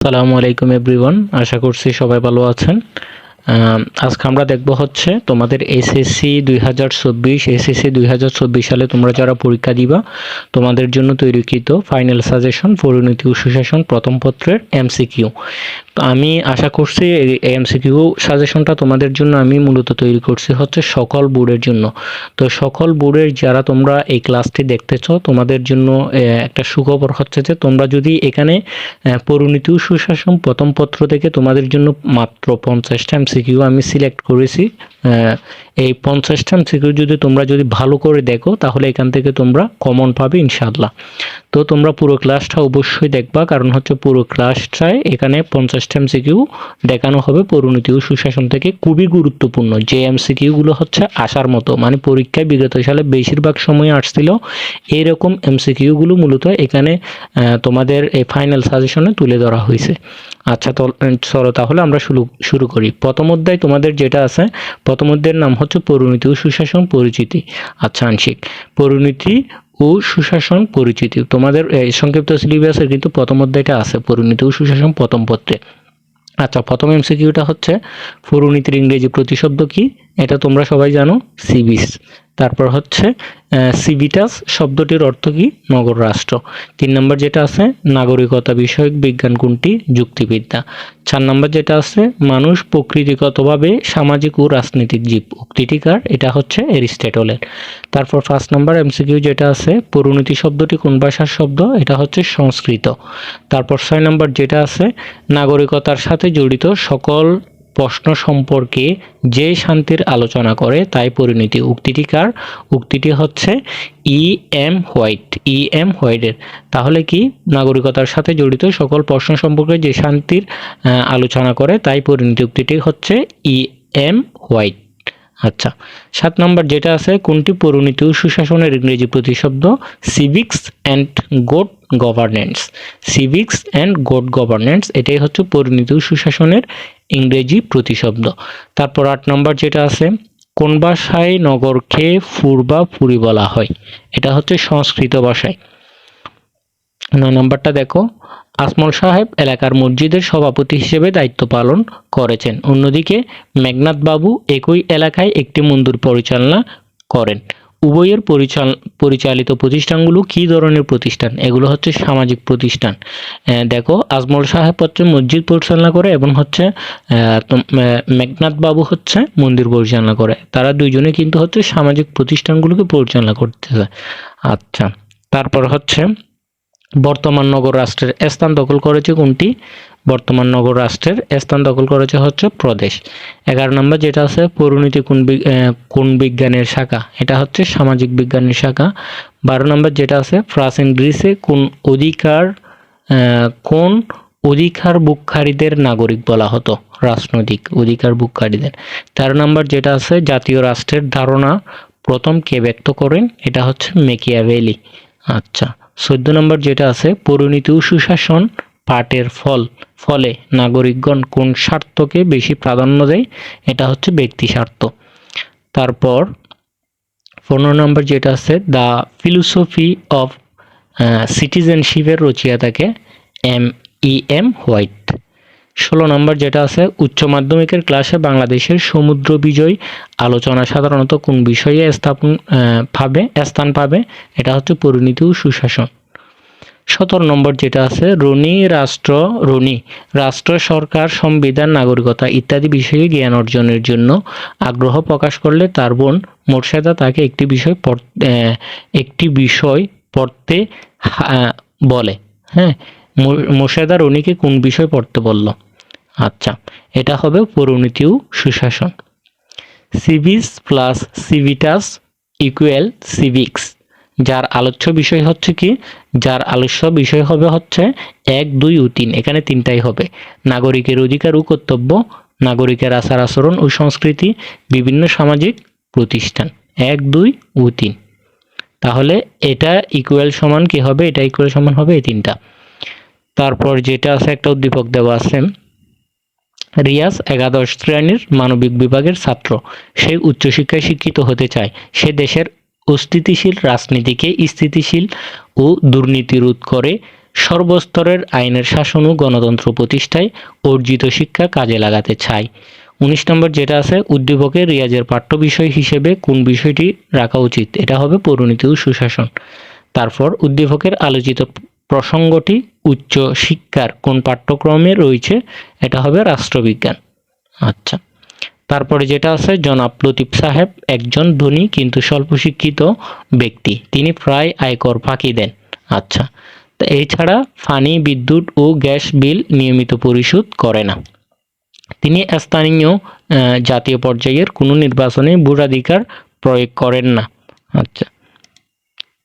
আসসালামু আলাইকুম এভরিওয়ান আশা করছি সবাই ভালো আছেন। আজকে আমরা দেখব হচ্ছে তোমাদের এসএসসি দুই হাজার চব্বিশ এসএসসি দুই হাজার চব্বিশ সালে তোমরা যারা পরীক্ষা দিবা, তোমাদের জন্য তৈরিকৃত ফাইনাল সাজেশন পরিণতি ও সুশাসন প্রথম পত্রের এমসিকিউ তো আমি আশা করছি এমসিকিউ সাজেশনটা তোমাদের জন্য আমি মূলত তৈরি করছি হচ্ছে সকল বোর্ডের জন্য। তো সকল বোর্ডের যারা তোমরা এই ক্লাসটি দেখতেছো, তোমাদের জন্য একটা সুখবর হচ্ছে যে তোমরা যদি এখানে পরিণতি ও সুশাসন প্রথম পত্র থেকে তোমাদের জন্য মাত্র পঞ্চাশটা এমসিকিউ আমি সিলেক্ট করেছি এই পঞ্চাশটা এমসিকিউ যদি তোমরা যদি ভালো করে দেখো, তাহলে এখান থেকে তোমরা কমন পাবে ইনশাআল্লাহ। তো তোমরা পুরো ক্লাসটা অবশ্যই দেখবা, কারণ হচ্ছে পুরো ক্লাসটায় এখানে পঞ্চাশটা এমসিকিউ দেখানো হবে। পরিণতি ও সুশাসন থেকে খুবই গুরুত্বপূর্ণ। যে এমসিকিউগুলো হচ্ছে আসার মতো মানে পরীক্ষায় বিগত সালে বেশিরভাগ সময় আসছিল। এইরকম এমসিকিউগুলো মূলত এখানে তোমাদের এই ফাইনাল সাজেশনে তুলে ধরা হয়েছে। আচ্ছা তো চলো তাহলে আমরা শুরু শুরু করি। প্রথম অধ্যায় তোমাদের যেটা আছে, প্রথম অধ্যায়ের নাম হচ্ছে পরিণতি ও সুশাসন পরিচিতি। আচ্ছা আংশিক। পরিণতি ও সুশাসন পরিচিতি। তোমাদের সংক্ষিপ্ত সিলেবাসের কিন্তু প্রথম অধ্যায়টা আছে, পরিণতি ও সুশাসন প্রথম পত্রে। আচ্ছা প্রথম এমসিকিউটা হচ্ছে, পরিণতির ইংরেজি প্রতিশব্দ কি? এটা তোমরা সবাই জানো, সিবিস। তারপর হচ্ছে সিভিটাস শব্দটির অর্থ কি? নগর রাষ্ট্র। তিন নম্বর যেটা আছে, নাগরিকতা বিষয়ক বিজ্ঞান কোনটি? যুক্তিবিদ্যা। চার নম্বর যেটা আছে, মানুষ প্রকৃতিগতভাবে সামাজিক ও রাজনৈতিক জীব। উক্তিটিকার এটা হচ্ছে এরিস্টেটলের তারপর ফার্স্ট নম্বর এমসিকিউ যেটা আছে, পরিণতি শব্দটি কোন ভাষার শব্দ? এটা হচ্ছে সংস্কৃত। তারপর ছয় নম্বর যেটা আছে, নাগরিকতার সাথে জড়িত সকল প্রশ্ন সম্পর্কে যে শান্তির আলোচনা করে তাই পরিণতি উক্তিটি কার? উক্তিটি হচ্ছে E M White E M হোয়াইটের তাহলে কি নাগরিকতার সাথে জড়িত সকল প্রশ্ন সম্পর্কে যে শান্তির আলোচনা করে তাই পরিণতি উক্তিটি হচ্ছে ই এম হোয়াইট আচ্ছা সাত নম্বর যেটা আছে, কোনটি পরিণতি সুশাসনের ইংরেজি প্রতিশব্দ? Civics and good governance civics and good governance এটাই হচ্ছে পরিণতি সুশাসনের ইংরেজি প্রতিশব্দ। তারপর আট নম্বর যেটা আছে, কোন ভাষায় নগরকে ফুর বা ফুরি বলা হয়? এটা হচ্ছে সংস্কৃত ভাষায়। নয় নম্বরটা দেখো। আসমল সাহেব এলাকার মসজিদের সভাপতি হিসেবে দায়িত্ব পালন করেছেন। অন্যদিকে মেঘনাথ বাবু একই এলাকায় একটি মন্দির পরিচালনা করেন। উভয়ের পরিচাল, পরিচালিত প্রতিষ্ঠানগুলো কী ধরনের প্রতিষ্ঠান? এগুলো হচ্ছে সামাজিক প্রতিষ্ঠান। দেখো আজমল সাহেব হচ্ছে মসজিদ পরিচালনা করে এবং হচ্ছে মেঘনাথ বাবু হচ্ছে মন্দির পরিচালনা করে। তারা দুইজনে কিন্তু হচ্ছে সামাজিক প্রতিষ্ঠানগুলোকে পরিচালনা করতেছে। আচ্ছা তারপর হচ্ছে বর্তমান নগর রাষ্ট্রের স্থান দখল করেছে কোনটি? বর্তমান নগর রাষ্ট্রের স্থান দখল করেছে হচ্ছে প্রদেশ। এগারো নম্বর যেটা আছে পরিণতি কোন কোন বিজ্ঞানের শাখা? এটা হচ্ছে সামাজিক বিজ্ঞানের শাখা। বারো নম্বর যেটা আছে, প্রাচীন গ্রিসে কোন অধিকার কোন অধিকার বুককারীদের নাগরিক বলা হতো? রাজনৈতিক অধিকার বুককারীদের তেরো নম্বর যেটা আছে, জাতীয় রাষ্ট্রের ধারণা প্রথম কে ব্যক্ত করেন? এটা হচ্ছে মেকিয়াভেলি। আচ্ছা। চোদ্দ নম্বর যেটা আছে, পরিণীতি সুশাসন পাটের ফল। ফলে নাগরিকগণ কোন স্বার্থকে বেশি প্রাধান্য দেয়, এটা হচ্ছে ব্যক্তি স্বার্থ। তারপর পনেরো নম্বর যেটা আছে, দ্য ফিলোসফি অফ সিটিজেনশিপের রচিয়া থাকে এম ই এম হোয়াইট। ষোলো নম্বর যেটা আছে, উচ্চ মাধ্যমিকের ক্লাসে বাংলাদেশের সমুদ্র বিজয় আলোচনা সাধারণত কোন বিষয়ে স্থাপন পাবে, স্থান পাবে? এটা হচ্ছে পরিণতি ও সুশাসন। সতেরো নম্বর যেটা আছে রনি রাষ্ট্র রনি রাষ্ট্র সরকার, সংবিধান, নাগরিকতা ইত্যাদি বিষয়ে জ্ঞান অর্জনের জন্য আগ্রহ প্রকাশ করলে তার বোন মোর্শেদা তাকে একটি বিষয় একটি বিষয় পড়তে বলে। হ্যাঁ মোর্শেদা রনিকে কোন বিষয় পড়তে বলল? আচ্ছা এটা হবে পরিণতি ও সুশাসন। সিভিস প্লাস সিভিটাস ইকুয়াল সিভিক্স। যার আলোচ্য বিষয় হচ্ছে কি? যার আলোচ্য বিষয় হবে হচ্ছে এক, দুই ও তিন। এখানে তিনটাই হবে। নাগরিকের অধিকার ও কর্তব্য, নাগরিকের আচার আচরণ ও সংস্কৃতি, বিভিন্ন সামাজিক প্রতিষ্ঠান। এক, দুই ও তিন। তাহলে এটা ইকুয়াল সমান কি হবে? এটা ইকুয়াল সমান হবে এই তিনটা। তারপর যেটা আছে, একটা উদ্দীপক দেওয়া আছে। রিয়াজ একাদশ শ্রেণির মানবিক বিভাগের ছাত্র। সে উচ্চশিক্ষায় শিক্ষিত হতে চায়। সে দেশের অস্থিতিশীল রাজনীতিকে স্থিতিশীল ও দুর্নীতি রোধ করে সর্বস্তরের আইনের শাসন ও গণতন্ত্র প্রতিষ্ঠায় অর্জিত শিক্ষা কাজে লাগাতে চায়। উনিশ নম্বর যেটা আছে উদ্দীপকের রিয়াজের পাঠ্য বিষয় হিসেবে কোন বিষয়টি রাখা উচিত? এটা হবে পরিণতি ও সুশাসন। তারপর উদ্দীপকের আলোচিত প্রসঙ্গটি উচ্চ শিক্ষার কোন পাঠ্যক্রমে রয়েছে, এটা হবে রাষ্ট্রবিজ্ঞান। আচ্ছা তারপরে যেটা আছে, জনাব লতিফ সাহেব একজন ধনী কিন্তু স্বল্প শিক্ষিত ব্যক্তি, তিনি প্রায় আয়কর ফাঁকি দেন। আচ্ছা তো এছাড়া ফানি বিদ্যুৎ ও গ্যাস বিল নিয়মিত পরিশোধ করে না। তিনি স্থানীয় জাতীয় পর্যায়ের কোনো নির্বাচনে ভোটাধিকার প্রয়োগ করেন না। আচ্ছা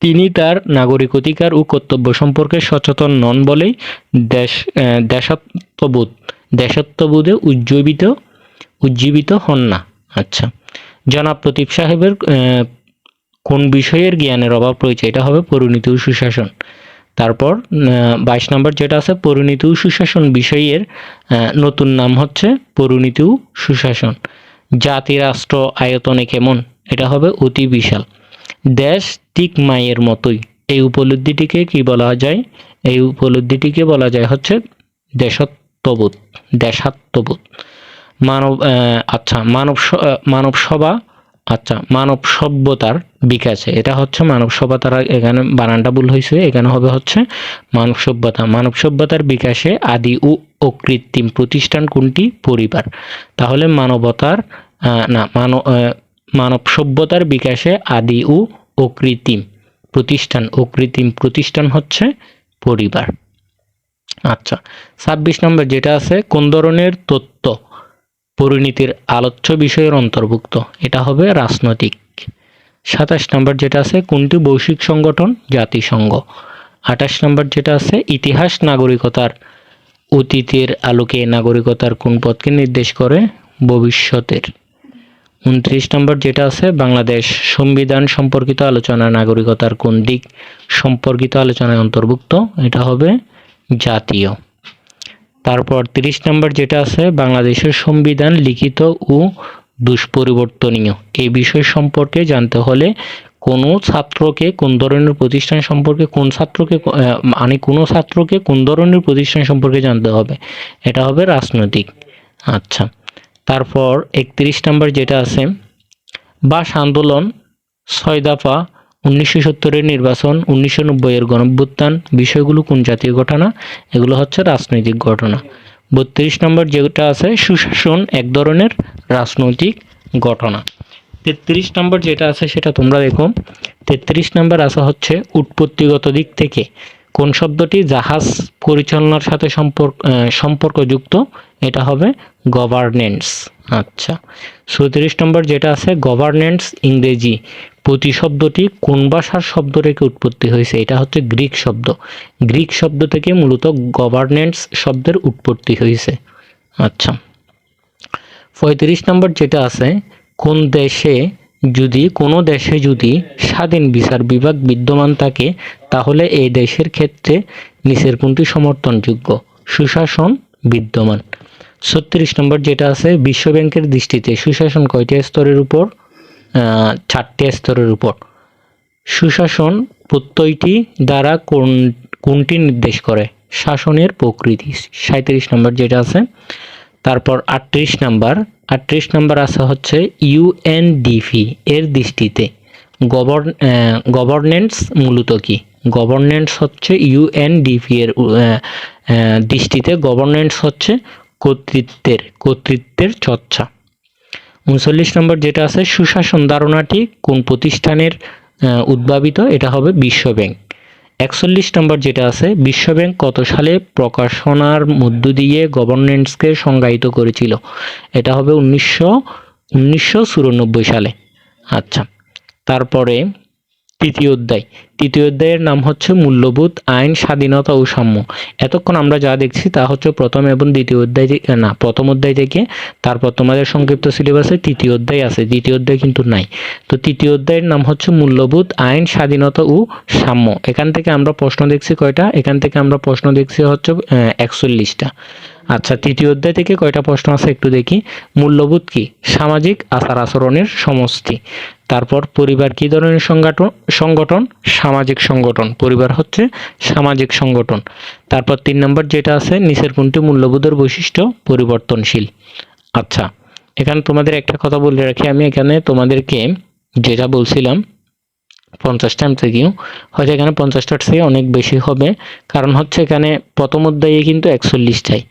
তিনি তার নাগরিক অধিকার ও কর্তব্য সম্পর্কে সচেতন নন বলেই দেশ দেশাত্মবোধ, দেশাত্মবোধে উজ্জীবিত উজ্জীবিত হন না। আচ্ছা জনাব প্রদীপ সাহেবের কোন বিষয়ের জ্ঞানের অভাব রয়েছে এটা হবে পরিণতি ও সুশাসন। তারপর বাইশ নম্বর যেটা আছে পরিণতি ও সুশাসন বিষয়ের নতুন নাম হচ্ছে পরিণতি ও সুশাসন। জাতি রাষ্ট্র আয়তনে কেমন? এটা হবে অতি বিশাল। দেশ ঠিক মায়ের মতোই। এই উপলব্ধিটিকে কি বলা যায়? এই উপলব্ধিটিকে বলা যায় হচ্ছে দেশত্ববোধ দেশাত্মবোধ মানব আচ্ছা মানব মানব সভা আচ্ছা মানব সভ্যতার বিকাশে। এটা হচ্ছে মানব সভ্যতার এখানে বানানটা ভুল হয়েছে। এখানে হবে হচ্ছে মানব সভ্যতা। মানব সভ্যতার বিকাশে আদি ও অকৃত্রিম প্রতিষ্ঠান কোনটি? পরিবার। তাহলে মানবতার না, মানব মানব সভ্যতার বিকাশে আদি ও অকৃত্রিম প্রতিষ্ঠান। অকৃত্রিম প্রতিষ্ঠান হচ্ছে পরিবার। আচ্ছা ছাব্বিশ নম্বর যেটা আছে, কোন ধরনের তত্ত্ব পরিণতির আলোচ্য বিষয়ের অন্তর্ভুক্ত? এটা হবে রাজনৈতিক। সাতাশ নম্বর যেটা আছে, কোনটি বৈশ্বিক সংগঠন? জাতিসংঘ। আঠাশ নম্বর যেটা আছে, ইতিহাস নাগরিকতার অতীতের আলোকে নাগরিকতার কোন পথকে নির্দেশ করে? ভবিষ্যতের। উনত্রিশ নম্বর যেটা আছে, বাংলাদেশ সংবিধান সম্পর্কিত আলোচনা নাগরিকতার কোন দিক সম্পর্কিত আলোচনায় অন্তর্ভুক্ত? এটা হবে জাতীয়। তারপর তিরিশ নম্বর যেটা আছে, বাংলাদেশের সংবিধান লিখিত ও দুষ্পরিবর্তনীয়। এই বিষয় সম্পর্কে জানতে হলে কোনো ছাত্রকে কোন ধরনের প্রতিষ্ঠান সম্পর্কে কোন ছাত্রকে মানে কোনো ছাত্রকে কোন ধরনের প্রতিষ্ঠান সম্পর্কে জানতে হবে? এটা হবে রাজনৈতিক। আচ্ছা। তারপর একত্রিশ নম্বর যেটা আছে, বাস আন্দোলন ছয় দফা উনিশশো সত্তরের নির্বাচন, উনিশশো নব্বইয়ের গণভ্যুত্থান, বিষয়গুলো কোন জাতীয় ঘটনা? এগুলো হচ্ছে রাজনৈতিক ঘটনা। বত্রিশ নম্বর যেটা আছে, সুশাসন এক ধরনের রাজনৈতিক ঘটনা। তেত্রিশ নম্বর যেটা আছে, সেটা তোমরা দেখো। তেত্রিশ নম্বর আছে হচ্ছে উৎপত্তিগত দিক থেকে। কোন শব্দটি জাহাজ পরিচালনার সাথে সম্পর্ক সম্পর্কযুক্ত? এটা হবে গভর্নেন্স আচ্ছা চৌত্রিশ নম্বর যেটা আছে গভর্নেন্স ইংরেজি। প্রতি শব্দটি কোন ভাষার শব্দ রেখে উৎপত্তি হয়েছে? এটা হচ্ছে গ্রিক শব্দ। গ্রিক শব্দ থেকে মূলত গভর্নেন্স শব্দের উৎপত্তি হয়েছে। আচ্ছা পঁয়ত্রিশ নম্বর যেটা আছে, কোন দেশে যদি, কোনো দেশে যদি স্বাধীন বিচার বিভাগ বিদ্যমান থাকে, তাহলে এই দেশের ক্ষেত্রে নিচের কোনটি সমর্থনযোগ্য। সুশাসন বিদ্যমান। ছত্রিশ নম্বর যেটা আছে বিশ্ব ব্যাংকের দৃষ্টিতে সুশাসন কয়টি স্তরের উপর? চারটি স্তরের উপর। সুশাসন প্রত্যয়টি দ্বারা কোন, কোনটি নির্দেশ করে? শাসনের প্রকৃতি। সাঁত্রিশ নম্বর যেটা আছে, তারপর আটত্রিশ নাম্বার। আটত্রিশ নাম্বার আছে হচ্ছে ইউএনডিপি এর দৃষ্টিতে। গভর্ন গভর্নেন্স মূলত কি? গভর্নেন্স হচ্ছে ইউএনডিপি এর দৃষ্টিতে। গভর্নেন্স হচ্ছে কর্তৃত্বের কর্তৃত্বের চর্চা। উনচল্লিশ নম্বর যেটা আছে, সুশাসন ধারণাটি কোন প্রতিষ্ঠানের উদ্ভাবিত? এটা হবে বিশ্ব ব্যাংক একচল্লিশ নম্বর যেটা আছে বিশ্ব ব্যাংক কত সালে প্রকাশনার মধ্য দিয়ে গভর্নেন্সকে সংজ্ঞায়িত করেছিল? এটা হবে উনিশশো উনিশশো সালে। আচ্ছা তারপরে তৃতীয় অধ্যায়। তৃতীয় অধ্যায়ের নাম হচ্ছে মূল্যবোধ, আইন, স্বাধীনতা ও সাম্য। এতক্ষণ আমরা যা দেখছি তা হচ্ছে প্রথম এবং দ্বিতীয় অধ্যায় না, প্রথম অধ্যায় থেকে তারপর তোমাদের সংক্ষিপ্ত সিলেবাসে তৃতীয় অধ্যায় আছে, দ্বিতীয় অধ্যায় কিন্তু নাই। তো তৃতীয় অধ্যায়ের নাম হচ্ছে মূল্যবোধ, আইন, স্বাধীনতা ও সাম্য। এখান থেকে আমরা প্রশ্ন দেখছি কয়টা? এখান থেকে আমরা প্রশ্ন দেখছি হচ্ছে একচল্লিশটা। আচ্ছা তৃতীয় অধ্যায় থেকে কয়টা প্রশ্ন আছে একটু দেখি। মূল্যবোধ কি? সামাজিক আচার আচরণের সমষ্টি। তারপর পরিবার কি ধরনের সংগঠন? সংগঠন, সামাজিক সংগঠন। পরিবার হচ্ছে সামাজিক সংগঠন। তারপর তিন নম্বর যেটা আছে, নিচের কোনটি মূল্যবোধের বৈশিষ্ট্য? পরিবর্তনশীল। আচ্ছা এখানে তোমাদের একটা কথা বলে রাখি। আমি এখানে তোমাদেরকে যেটা বলছিলাম পঞ্চাশটা এমসিকিউ হয়তো এখানে পঞ্চাশটার থেকে অনেক বেশি হবে। কারণ হচ্ছে এখানে প্রথম অধ্যায়ে কিন্তু একচল্লিশটাই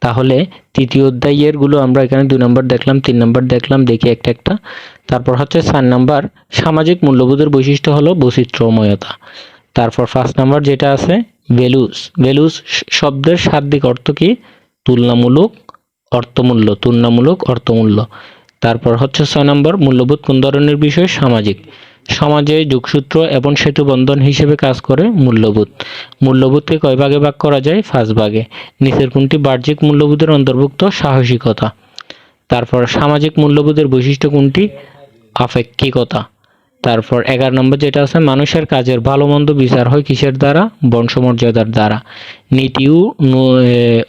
তাহলে তৃতীয় অধ্যায়েরগুলো আমরা এখানে দুই নম্বর দেখলাম, তিন নম্বর দেখলাম, দেখি একটা একটা। তারপর হচ্ছে চার নাম্বার, সামাজিক মূল্যবোধের বৈশিষ্ট্য হলো বৈচিত্র্যময়তা। তারপর ফার্স্ট নাম্বার যেটা আছে, ভ্যালুস। ভ্যালুস শব্দের শাব্দিক অর্থ কি? তুলনামূলক অর্থমূল্য তুলনামূলক অর্থমূল্য। তারপর হচ্ছে ছয় নম্বর, মূল্যবোধ কোন ধরনের বিষয়? সামাজিক। সমাজে যোগসূত্র এবং সেতু বন্ধন হিসেবে কাজ করে মূল্যবোধ। মূল্যবোধকে কয় ভাগে ভাগ করা যায়? পাঁচ ভাগে। নিচের কোনটি বাহ্যিক মূল্যবোধের অন্তর্ভুক্ত? সাহসিকতা। তারপর সামাজিক মূল্যবোধের বৈশিষ্ট্য কোনটি? আপেক্ষিকতা। তারপর এগারো নম্বর যেটা আছে মানুষের কাজের ভালো মন্দ বিচার হয় কিসের দ্বারা? বংশমর্যাদার দ্বারা। নীতি ও এ,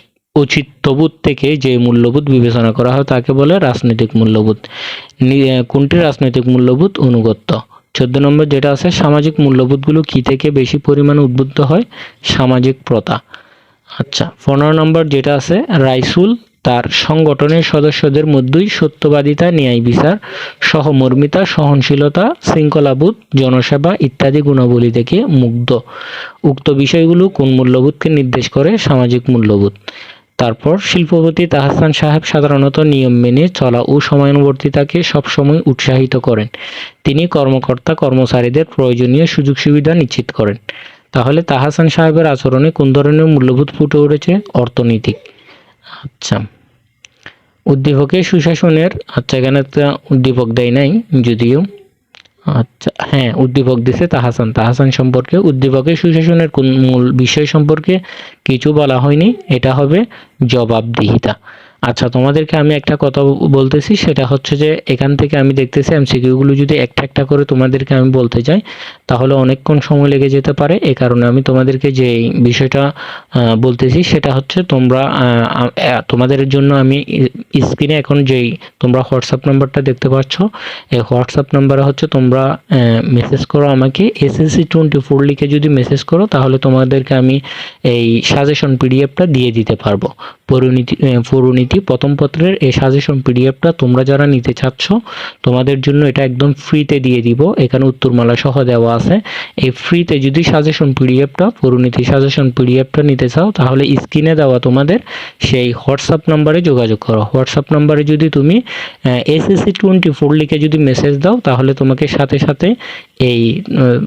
থেকে যে মূল্যবোধ বিবেচনা করা হয় তাকে বলে রাজনৈতিক মূল্যবোধ। কোনটি রাজনৈতিক মূল্যবোধ? অনুগত্য। চোদ্দ নম্বর যেটা আছে, সামাজিক মূল্যবোধগুলো কি থেকে বেশি পরিমাণে উদ্বুদ্ধ হয়? সামাজিক প্রথা। আচ্ছা পনেরো নম্বর যেটা আছে, রাইসুল তার সংগঠনের সদস্যদের মধ্যেই সত্যবাদিতা, ন্যায় বিচার, সহমর্মিতা, সহনশীলতা, শৃঙ্খলাবোধ, জনসেবা ইত্যাদি গুণাবলী থেকে মুগ্ধ। উক্ত বিষয়গুলো কোন মূল্যবোধকে নির্দেশ করে? সামাজিক মূল্যবোধ। তারপর শিল্পপতি তাহসান সাহেব সাধারণত নিয়ম মেনে চলা ও সময়ানুবর্তিতাকে সবসময় উৎসাহিত করেন। তিনি কর্মকর্তা, কর্মচারীদের প্রয়োজনীয় সুযোগ সুবিধা নিশ্চিত করেন। তাহলে তাহাসান সাহেবের আচরণে কোন ধরনের মূল্যবোধ ফুটে উঠেছে? অর্থনৈতিক। আচ্ছা। উদ্দীপকে সুশাসনের আচ্ছা এখানে উদ্দীপক দেয় নাই, যদিও। আচ্ছা হ্যাঁ উদ্দীপক দিছে তাহাসান। তাহাসান সম্পর্কে উদ্দীপকের সুশাসনের কোন মূল বিষয় সম্পর্কে কিছু বলা হয়নি। এটা হবে জবাবদিহিতা। আচ্ছা তোমাদেরকে আমি একটা কথা বলতেছি সেটা হচ্ছে যে এখান থেকে আমি দেখতেছি এমসিকিউগুলো যদি একটা একটা করে তোমাদেরকে আমি বলতে যাই তাহলে অনেকক্ষণ সময় লেগে যেতে পারে। এ কারণে আমি তোমাদেরকে যে বিষয়টা বলতেছি সেটা হচ্ছে তোমরা তোমাদের জন্য আমি স্ক্রিনে এখন যেই তোমরা হোয়াটসঅ্যাপ নাম্বারটা দেখতে পাচ্ছ এই হোয়াটসঅ্যাপ নাম্বারে হচ্ছে তোমরা মেসেজ করো আমাকে। এসএসসি টোয়েন্টি ফোর লিখে যদি মেসেজ করো তাহলে তোমাদেরকে আমি এই সাজেশন পিডিএফটা দিয়ে দিতে পারব। পরিণীতি আহ, পরিণীতি প্রথম পত্রের এই সাজেশন পিডিএফটা তোমরা যারা নিতে চাচ্ছ, তোমাদের জন্য এটা একদম ফ্রিতে দিয়ে দিব। এখানে উত্তরমালা সহ দেওয়া আছে। এই ফ্রিতে যদি সাজেশন পিডিএফটা পরিণীতি সাজেশন পিডিএফটা নিতে চাও, তাহলে স্ক্রিনে দেওয়া তোমাদের সেই হোয়াটসঅ্যাপ নাম্বারে যোগাযোগ করো। হোয়াটসঅ্যাপ নাম্বারে যদি তুমি এসএসসি টোয়েন্টি ফোর লিখে যদি মেসেজ দাও, তাহলে তোমাকে সাথে সাথে এই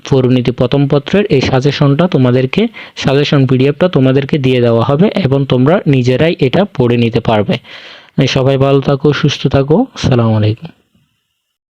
পৌরনীতি প্রথম পত্রের এই সাজেশনটা তোমাদেরকে সাজেশন পিডিএফটা তোমাদেরকে দিয়ে দেওয়া হবে এবং তোমরা নিজেরাই এটা পড়ে নিতে পারবে। সবাই ভালো থাকো, সুস্থ থাকো। সালাম আলাইকুম।